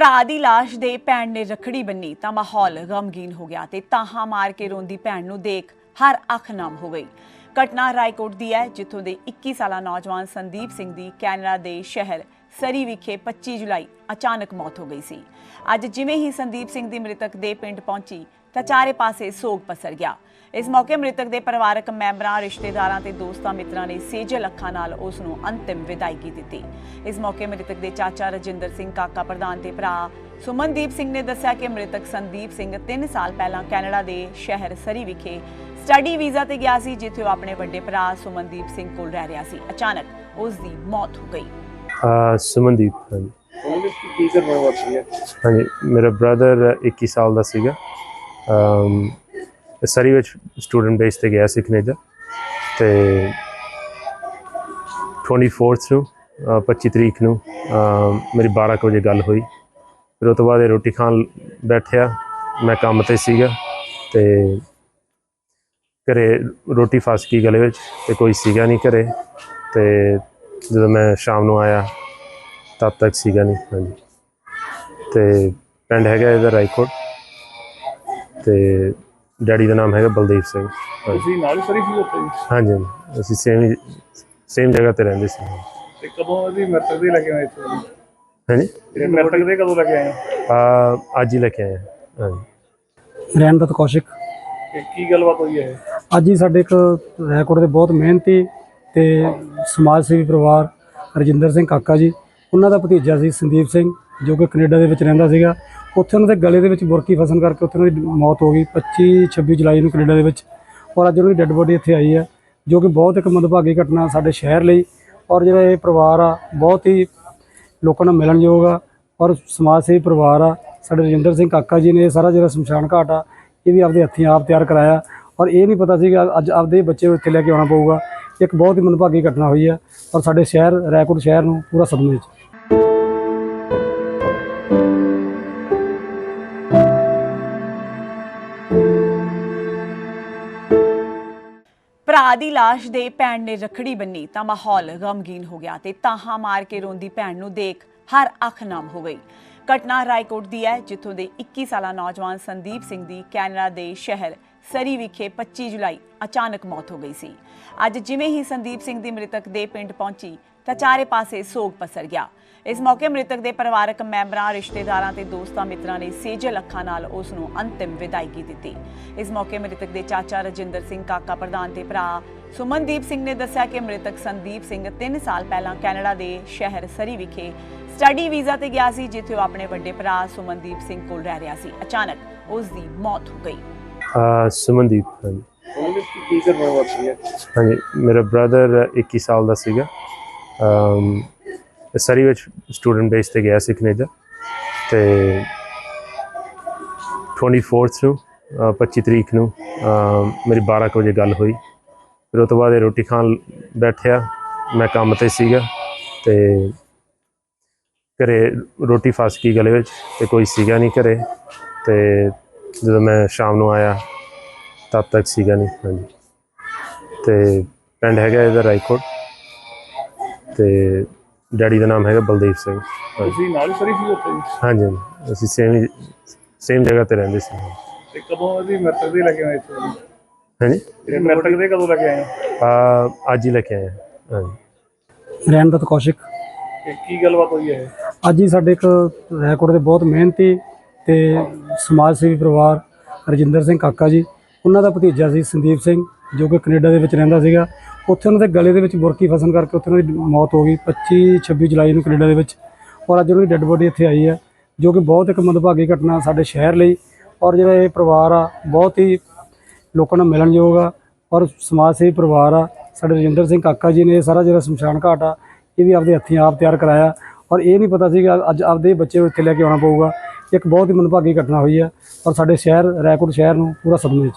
ਭਰਾ ਦੀ ਲਾਸ਼ ਦੇ ਭੈਣ ਨੇ ਰਖੜੀ ਬੰਨੀ ਤਾਂ ਮਾਹੌਲ ਗਮਗੀਨ ਹੋ ਗਿਆ ਤੇ ਤਾਹਾਂ ਮਾਰ ਕੇ ਰੋਂਦੀ ਭੈਣ ਨੂੰ ਦੇਖ ਹਰ ਅੱਖ ਨਾਮ ਹੋ ਗਈ। ਘਟਨਾ ਰਾਏਕੋਟ ਦੀ ਹੈ, ਜਿੱਥੋਂ ਦੇ 21 ਸਾਲਾ ਨੌਜਵਾਨ ਸੰਦੀਪ ਸਿੰਘ ਦੀ ਕੈਨੇਡਾ ਦੇ ਸ਼ਹਿਰ ਸਰੀ ਵਿਖੇ 25 ਜੁਲਾਈ ਅਚਾਨਕ ਮੌਤ ਹੋ ਗਈ ਸੀ। ਅੱਜ ਜਿਵੇਂ ਹੀ ਸੰਦੀਪ ਸਿੰਘ ਦੀ ਮ੍ਰਿਤਕ ਦੇ ਪਿੰਡ ਪਹੁੰਚੀ, ਤਾਂ ਚਾਰੇ ਪਾਸੇ ਸੋਗ ਪਸਰ ਗਿਆ। ਇਸ ਮੌਕੇ ਮ੍ਰਿਤਕ ਦੇ ਪਰਿਵਾਰਕ ਮੈਂਬਰਾਂ, ਰਿਸ਼ਤੇਦਾਰਾਂ ਤੇ ਦੋਸਤਾਂ ਮਿੱਤਰਾਂ ਨੇ ਸੇਜਲ ਅੱਖਾਂ ਨਾਲ ਉਸ ਨੂੰ ਅੰਤਿਮ ਵਿਦਾਇਗੀ ਦਿੱਤੀ। ਇਸ ਮੌਕੇ ਮ੍ਰਿਤਕ ਦੇ ਚਾਚਾ ਰਜਿੰਦਰ ਸਿੰਘ, ਕਾਕਾ ਪ੍ਰਧਾਨ ਤੇ ਭਰਾ ਸੁਮਨਦੀਪ ਸਿੰਘ ਨੇ ਦੱਸਿਆ ਕਿ ਮ੍ਰਿਤਕ ਸੰਦੀਪ ਸਿੰਘ 3 ਸਾਲ ਪਹਿਲਾਂ ਕੈਨੇਡਾ ਦੇ ਸ਼ਹਿਰ ਸਰੀ ਵਿਖੇ ਸਟੱਡੀ ਵੀਜ਼ਾ ਤੇ ਗਿਆ ਸੀ, ਜਿੱਥੇ ਉਹ ਆਪਣੇ ਵੱਡੇ ਭਰਾ ਸੁਮਨਦੀਪ ਸਿੰਘ ਕੋਲ ਰਹਿ ਰਿਹਾ ਸੀ। ਅਚਾਨਕ ਉਸ ਦੀ ਮੌਤ ਹੋ ਗਈ। ਆ ਸੁਮਨਦੀਪ ਹਾਂਜੀ। ਉਹਨੇ ਕੀ ਕਰਨਾ ਵਾਪਰੀ ਹੈ ਹਾਂਜੀ ਮੇਰਾ ਬ੍ਰਦਰ 21 ਸਾਲ ਦਾ ਸੀਗਾ। ਅਮ ਸਰੀ ਵਿੱਚ ਸਟੂਡੈਂਟ ਬੇਸ ਤੇ ਗਿਆ ਸੀ ਕੈਨੇਡਾ ਤੇ 24th ਨੂੰ ਅ, 25 ਤਰੀਕ ਨੂੰ ਅਮ ਮੇਰੀ 12 ਕੁ ਵਜੇ ਗੱਲ ਹੋਈ। ਫਿਰ ਉਹ ਤੋਂ ਬਾਅਦ ਇਹ ਰੋਟੀ ਖਾਣ ਬੈਠਿਆ ਮੈਂ ਕੰਮ ਤੇ ਸੀਗਾ ਤੇ ਘਰੇ ਰੋਟੀ ਫਸ ਗਈ ਗਲੇ ਵਿੱਚ ਤੇ ਕੋਈ ਸੀਗਾ ਨਹੀਂ ਘਰੇ ਤੇ ਜਦੋਂ ਮੈਂ ਸ਼ਾਮ ਨੂੰ ਆਇਆ ਤਦ ਤੱਕ ਸੀਗਾ ਨਹੀਂ ਹਾਂਜੀ ਤੇ ਪਿੰਡ ਹੈਗਾ ਇਹਦਾ ਰਾਈਕੋਟ ਤੇ ਡੈਡੀ ਦਾ ਨਾਮ ਹੈਗਾ ਬਲਦੀਪ ਸਿੰਘ ਹਾਂਜੀ ਤੁਸੀਂ ਨਾਲ ਹੀ ਸਰੀ ਸੀ ਉੱਥੇ ਜੀ? ਹਾਂਜੀ ਹਾਂਜੀ। ਅਸੀਂ ਸੇਮ ਸੇਮ ਜਗ੍ਹਾ ਤੇ ਰਹਿੰਦੇ ਸੀ ਤੇ ਕਦੋਂ ਇਹਦੀ ਮਰਤਕ ਦੇ ਲੱਗੇ ਹੋਏ ਇੱਥੇ ਜੀ? ਹਾਂਜੀ ਇਹਦੀ ਮਰਤਕ ਦੇ ਕਦੋਂ ਲੱਗੇ ਆਏ ਆ ਅੱਜ ਹੀ ਲੈ ਕੇ ਆਏ ਹਾਂ। ਹਾਂਜੀ ਰਹਿਣਦਤ ਕੌਸ਼ਿਕ ਤੇ ਕੀ ਗੱਲਬਾਤ ਹੋਈ ਹੈ ਅੱਜ ਹੀ ਸਾਡੇ ਇੱਕ ਰੈਕੋਰਡ ਦੇ ਬਹੁਤ ਮਿਹਨਤੀ ਤੇ ਸਮਾਜ ਸੇਵੀ ਪਰਿਵਾਰ ਰਜਿੰਦਰ ਸਿੰਘ ਕਾਕਾ ਜੀ, ਉਹਨਾਂ ਦਾ ਭਤੀਜਾ ਸੀ ਸੰਦੀਪ ਸਿੰਘ, ਜੋ ਕਿ ਕੈਨੇਡਾ ਦੇ ਵਿੱਚ ਰਹਿੰਦਾ ਸੀਗਾ। ਉੱਥੇ ਉਹਨਾਂ ਦੇ ਗਲੇ ਦੇ ਵਿੱਚ ਬੁਰਕੀ ਫਸਣ ਕਰਕੇ ਉੱਥੇ ਉਹਨਾਂ ਦੀ ਮੌਤ ਹੋ ਗਈ 25 26 ਜੁਲਾਈ ਨੂੰ ਕੈਨੇਡਾ ਦੇ ਵਿੱਚ। ਔਰ ਅੱਜ ਉਹਨਾਂ ਦੀ ਡੈੱਡ ਬੋਡੀ ਇੱਥੇ ਆਈ ਹੈ, ਜੋ ਕਿ ਬਹੁਤ ਇੱਕ ਮੰਦਭਾਗੀ ਘਟਨਾ ਸਾਡੇ ਸ਼ਹਿਰ ਲਈ। ਔਰ ਜਿਹੜਾ ਇਹ ਪਰਿਵਾਰ ਆ, ਬਹੁਤ ਹੀ ਲੋਕਾਂ ਨਾਲ ਮਿਲਣਯੋਗ ਆ। ਔਰ ਸਮਾਜ ਸੇਵੀ ਪਰਿਵਾਰ ਆ, ਸਾਡੇ ਰਜਿੰਦਰ ਸਿੰਘ ਕਾਕਾ ਜੀ ਨੇ ਇਹ ਸਾਰਾ ਜਿਹੜਾ ਸ਼ਮਸ਼ਾਨ ਘਾਟ ਆ, ਇਹ ਵੀ ਆਪਦੇ ਹੱਥੀਂ ਆਪ ਤਿਆਰ ਕਰਾਇਆ। ਔਰ ਇਹ ਨਹੀਂ ਪਤਾ ਸੀ ਕਿ ਅੱਜ ਆਪਦੇ ਬੱਚੇ ਨੂੰ ਇੱਥੇ ਲੈ ਕੇ ਆਉਣਾ ਪਊਗਾ। ਇੱਕ ਬਹੁਤ ਹੀ ਮੰਦਭਾਗੀ ਘਟਨਾ ਹੋਈ ਹੈ ਪਰ ਸਾਡੇ ਸ਼ਹਿਰ ਰੈਕੋਰਡ ਸ਼ਹਿਰ ਨੂੰ ਪੂਰਾ ਸਦਮੇ ਵਿੱਚ ਭਰਾ ਦੀ ਲਾਸ਼ ਦੇ ਭੈਣ ਨੇ ਰਖੜੀ ਬੰਨੀ ਤਾਂ ਮਾਹੌਲ ਗਮਗੀਨ ਹੋ ਗਿਆ ਤੇ ਤਾਹਾਂ ਮਾਰ ਕੇ ਰੋਂਦੀ ਭੈਣ ਨੂੰ ਦੇਖ ਹਰ ਅੱਖ ਨਾਮ ਹੋ ਗਈ। ਘਟਨਾ ਰਾਏਕੋਟ ਦੀ ਹੈ, ਜਿੱਥੋਂ ਦੇ 21 ਸਾਲਾ ਨੌਜਵਾਨ ਸੰਦੀਪ ਸਿੰਘ ਦੀ ਕੈਨੇਡਾ ਦੇ ਸ਼ਹਿਰ ਸਰੀ ਵਿਖੇ 25 ਜੁਲਾਈ ਅਚਾਨਕ ਮੌਤ ਹੋ ਗਈ ਸੀ। ਅੱਜ ਜਿਵੇਂ ਹੀ ਸੰਦੀਪ ਸਿੰਘ ਦੀ ਮ੍ਰਿਤਕ ਦੇ ਪਿੰਡ ਪਹੁੰਚੀ, ਤਾਂ ਚਾਰੇ ਪਾਸੇ ਸੋਗ ਪਸਰ ਗਿਆ। ਇਸ ਮੌਕੇ ਮ੍ਰਿਤਕ ਦੇ ਪਰਿਵਾਰਕ ਮੈਂਬਰਾਂ, ਰਿਸ਼ਤੇਦਾਰਾਂ ਤੇ ਦੋਸਤਾਂ ਮਿੱਤਰਾਂ ਨੇ ਸੇਜਲ ਅੱਖਾਂ ਨਾਲ ਉਸ ਨੂੰ ਅੰਤਿਮ ਵਿਦਾਇਗੀ ਦਿੱਤੀ। ਇਸ ਮੌਕੇ ਮ੍ਰਿਤਕ ਦੇ ਚਾਚਾ ਰਜਿੰਦਰ ਸਿੰਘ ਕਾਕਾ ਪ੍ਰਧਾਨ ਤੇ ਭਰਾ ਸੁਮਨਦੀਪ ਸਿੰਘ ਨੇ ਦੱਸਿਆ ਕਿ ਮ੍ਰਿਤਕ ਸੰਦੀਪ ਸਿੰਘ 3 ਸਾਲ ਪਹਿਲਾਂ ਕੈਨੇਡਾ ਦੇ ਸ਼ਹਿਰ ਸਰੀ ਵਿਖੇ ਸਟੱਡੀ ਵੀਜ਼ਾ ਤੇ ਗਿਆ ਸੀ, ਜਿੱਥੇ ਉਹ ਆਪਣੇ ਵੱਡੇ ਭਰਾ ਸੁਮਨਦੀਪ ਸਿੰਘ ਕੋਲ ਰਹਿ ਰਿਹਾ ਸੀ। ਅਚਾਨਕ ਉਸ ਦੀ ਮੌਤ ਹੋ ਗਈ। ਆ ਸੁਮਨਦੀਪ ਹਾਂਜੀ। ਉਹਨੇ ਕੀ ਕਰਨਾ ਵਾਪਰੀ ਹਾਂਜੀ ਮੇਰਾ ਬ੍ਰਦਰ 21 ਸਾਲ ਦਾ ਸੀਗਾ। ਅਮ ਸਰੀ ਵਿੱਚ ਸਟੂਡੈਂਟ ਬੇਸ ਤੇ ਗਿਆ ਸੀ ਕੈਨੇਡਾ ਤੇ 24th ਨੂੰ ਅ, 25 ਤਰੀਕ ਨੂੰ ਅਮ ਮੇਰੀ 12 ਕੁ ਵਜੇ ਗੱਲ ਹੋਈ। ਫਿਰ ਉਹ ਤੋਂ ਬਾਅਦ ਇਹ ਰੋਟੀ ਖਾਣ ਬੈਠਿਆ ਮੈਂ ਕੰਮ ਤੇ ਸੀਗਾ ਤੇ ਘਰੇ ਰੋਟੀ ਫਸ ਗਈ ਗਲੇ ਵਿੱਚ ਤੇ ਕੋਈ ਸੀਗਾ ਨਹੀਂ ਘਰੇ ਤੇ ਜਦੋਂ ਮੈਂ ਸ਼ਾਮ ਨੂੰ ਆਇਆ ਤਦ ਤੱਕ ਸੀਗਾ ਨਹੀਂ ਹਾਂਜੀ ਤੇ ਪਿੰਡ ਹੈਗਾ ਇਹਦਾ ਰਾਈਕੋਟ ਤੇ ਡੈਡੀ ਦਾ ਨਾਮ ਹੈਗਾ ਬਲਦੀਪ ਸਿੰਘ ਹਾਂਜੀ ਤੁਸੀਂ ਨਾਲ ਹੀ ਸਰੀ ਸੀ ਉੱਥੇ ਜੀ? ਹਾਂਜੀ ਹਾਂਜੀ। ਅਸੀਂ ਸੇਮ ਸੇਮ ਜਗ੍ਹਾ ਤੇ ਰਹਿੰਦੇ ਸੀ ਤੇ ਕਦੋਂ ਇਹਦੀ ਮਰਤਕ ਦੇ ਲੱਗੇ ਹੋਏ ਇੱਥੇ? ਹਾਂਜੀ ਇਹਦੀ ਮਰਤਕ ਦੇ ਕਦੋਂ ਲੱਗੇ ਆਏ ਆ ਅੱਜ ਹੀ ਲੈ ਕੇ ਆਏ ਹਾਂ। ਹਾਂਜੀ ਰਹਿਣਦਤ ਕੌਸ਼ਿਕ ਤੇ ਕੀ ਗੱਲਬਾਤ ਹੋਈ ਹੈ ਅੱਜ ਹੀ ਸਾਡੇ ਇੱਕ ਰੈਕੋਰਡ ਦੇ ਬਹੁਤ ਮਿਹਨਤੀ ਤੇ ਸਮਾਜ ਸੇਵੀ ਪਰਿਵਾਰ ਰਜਿੰਦਰ ਸਿੰਘ ਕਾਕਾ ਜੀ, ਉਹਨਾਂ ਦਾ ਭਤੀਜਾ ਸੀ ਸੰਦੀਪ ਸਿੰਘ, ਜੋ ਕਿ ਕੈਨੇਡਾ ਦੇ ਵਿੱਚ ਰਹਿੰਦਾ ਸੀਗਾ। ਉੱਥੇ ਉਹਨਾਂ ਦੇ ਗਲੇ ਦੇ ਵਿੱਚ ਬੁਰਕੀ ਫਸਣ ਕਰਕੇ ਉੱਥੇ ਉਹਨਾਂ ਦੀ ਮੌਤ ਹੋ ਗਈ 25 26 ਜੁਲਾਈ ਨੂੰ ਕੈਨੇਡਾ ਦੇ ਵਿੱਚ। ਔਰ ਅੱਜ ਉਹਨਾਂ ਦੀ ਡੈੱਡ ਬੋਡੀ ਇੱਥੇ ਆਈ ਹੈ, ਜੋ ਕਿ ਬਹੁਤ ਇੱਕ ਮੰਦਭਾਗੀ ਘਟਨਾ ਸਾਡੇ ਸ਼ਹਿਰ ਲਈ। ਔਰ ਜਿਹੜਾ ਇਹ ਪਰਿਵਾਰ ਆ, ਬਹੁਤ ਹੀ ਲੋਕਾਂ ਨਾਲ ਮਿਲਣਯੋਗ ਆ। ਔਰ ਸਮਾਜ ਸੇਵੀ ਪਰਿਵਾਰ ਆ, ਸਾਡੇ ਰਜਿੰਦਰ ਸਿੰਘ ਕਾਕਾ ਜੀ ਨੇ ਇਹ ਸਾਰਾ ਜਿਹੜਾ ਸ਼ਮਸ਼ਾਨ ਘਾਟ ਆ, ਇਹ ਵੀ ਆਪਦੇ ਹੱਥੀਂ ਆਪ ਤਿਆਰ ਕਰਾਇਆ। ਔਰ ਇਹ ਨਹੀਂ ਪਤਾ ਸੀਗਾ, ਅੱਜ ਆਪਦੇ ਬੱਚੇ ਨੂੰ ਇੱਥੇ ਲੈ ਕੇ ਆਉਣਾ ਪਊਗਾ। ਇੱਕ ਬਹੁਤ ਹੀ ਮੰਦਭਾਗੀ ਘਟਨਾ ਹੋਈ ਹੈ ਔਰ ਸਾਡੇ ਸ਼ਹਿਰ ਰੈਕੋਰਡ ਸ਼ਹਿਰ ਨੂੰ ਪੂਰਾ ਸਦਮੇ ਵਿੱਚ।